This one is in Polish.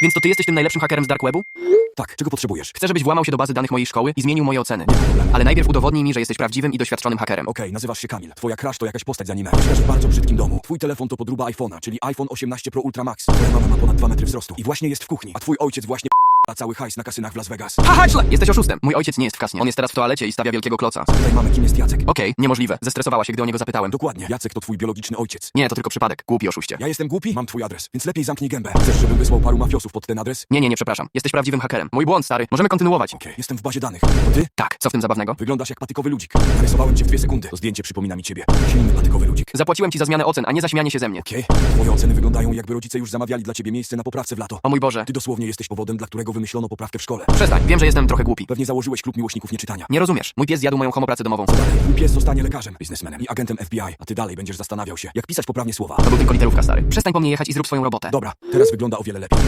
Więc to ty jesteś tym najlepszym hakerem z dark webu? Tak, czego potrzebujesz? Chcę, żebyś włamał się do bazy danych mojej szkoły i zmienił moje oceny. Ale najpierw udowodnij mi, że jesteś prawdziwym i doświadczonym hakerem. Okej, nazywasz się Kamil. Twoja crash to jakaś postać z anime. Mieszkasz w bardzo brzydkim domu. Twój telefon to podróba iPhone'a, czyli iPhone 18 Pro Ultra Max. Twoja mama ma ponad 2 metry wzrostu i właśnie jest w kuchni, a twój ojciec właśnie a cały hajs na kasynach w Las Vegas. Haha, źle! Jesteś oszustem. Mój ojciec nie jest w kasnie. On jest teraz w toalecie i stawia wielkiego kloca. Tutaj mamy kim jest Jacek. Okej, niemożliwe. Zestresowała się, gdy o niego zapytałem. Dokładnie, Jacek to twój biologiczny ojciec. Nie, to tylko przypadek. Głupi oszuście. Ja jestem głupi, mam twój adres, więc lepiej zamknij gębę. Chcesz, żebym wysłał paru mafiosów pod ten adres? Nie, nie, nie, przepraszam. Jesteś prawdziwym hakerem. Mój błąd, stary. Możemy kontynuować. Okej, jestem w bazie danych. To ty? Tak, co w tym zabawnego? Wyglądasz jak patykowy ludzik. Narysowałem cię w dwie sekundy. To zdjęcie przypomina mi ciebie. Silny patykowy ludzik. Zapłaciłem ci za zmianę ocen, a nie za śmianie się ze mnie. Okej, twoje oceny wyglądają jakby rodzice już zamawiali dla ciebie miejsce na poprawce w lato. O mój Boże. Ty dosłownie jesteś powodem, dla którego wymyślono poprawkę w szkole. Przestań, wiem, że jestem trochę głupi. Pewnie założyłeś klub miłośników nieczytania. Nie rozumiesz. Mój pies zjadł moją homopracę domową. Twój pies zostanie lekarzem, biznesmenem i agentem FBI, a ty dalej będziesz zastanawiał się, jak pisać poprawnie słowa. To był tylko literówka, stary. Przestań po mnie jechać i zrób swoją robotę. Dobra, teraz wygląda o wiele lepiej.